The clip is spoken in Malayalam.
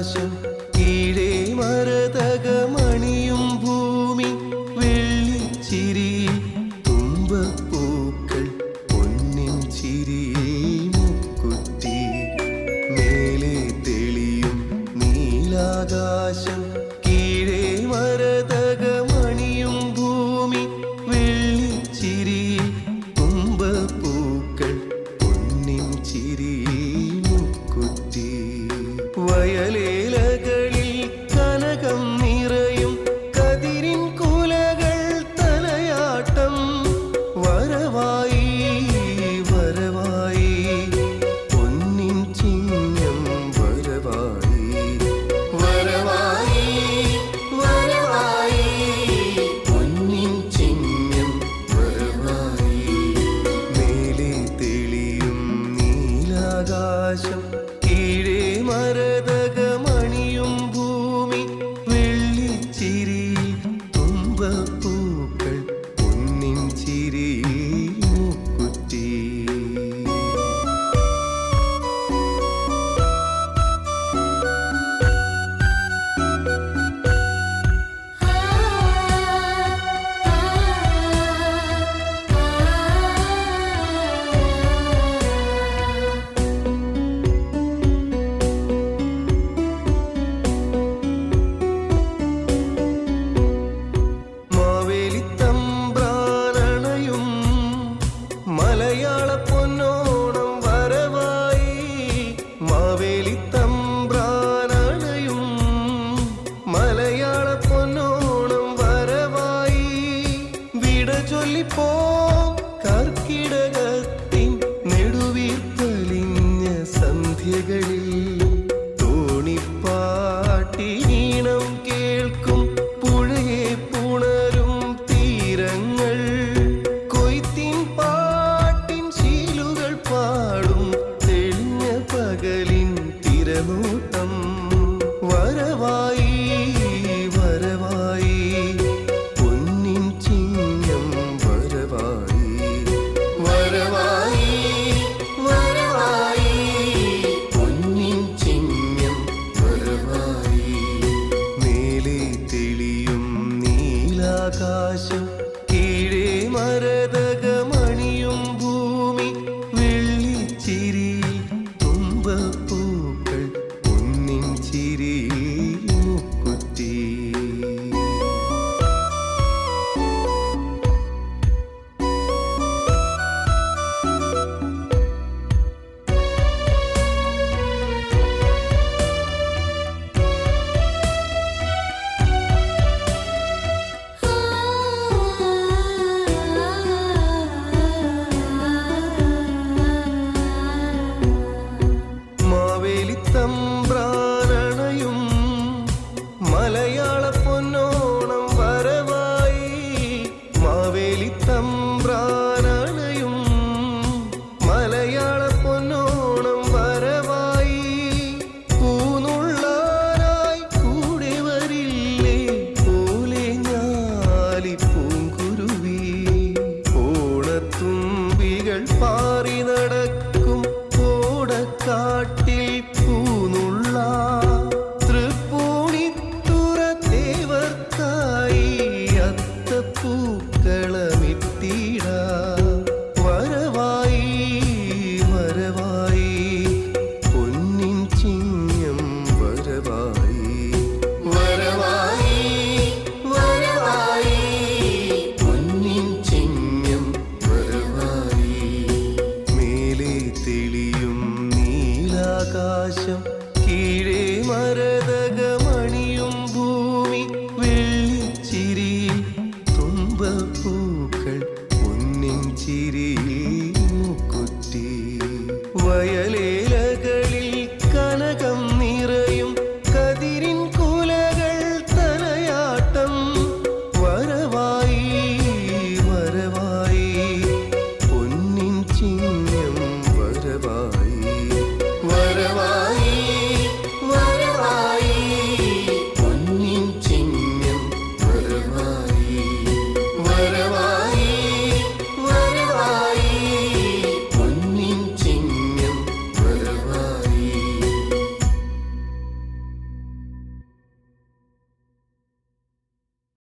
ആകാശം കീഴേ മരതകമണിയും ഭൂമി വെള്ളിച്ചിരിയിൽ തുമ്പപ്പൂക്കൾ പൊന്നിൻ ചിരി മുക്കുത്തി മേലെ തെളിയും നീലാകാശം കീഴേ മരതകമണിയും ഭൂമി വെള്ളിച്ചിരിയിൽ പൊന്നിൻ മുക്കുത്തി വയലേ ചൊല്ലിപ്പോ കർക്കിടകത്തിൻ നെടുവീർപ്പലിഞ്ഞ സന്ധ്യകളിൽ തോണിപ്പാട്ടീണം കേൾക്കും പുഴയെ പുണരും തീരങ്ങൾ. കൊയ്ത്തിൻ പാട്ടിൻ ശീലുകൾ പാടും തെളിഞ്ഞ പകലിൻ തിരനോട്ടം. വരവായി ആകാശം കീഴേ മരത് el pan. തെളിയും നീലാകാശം കീഴേ മറ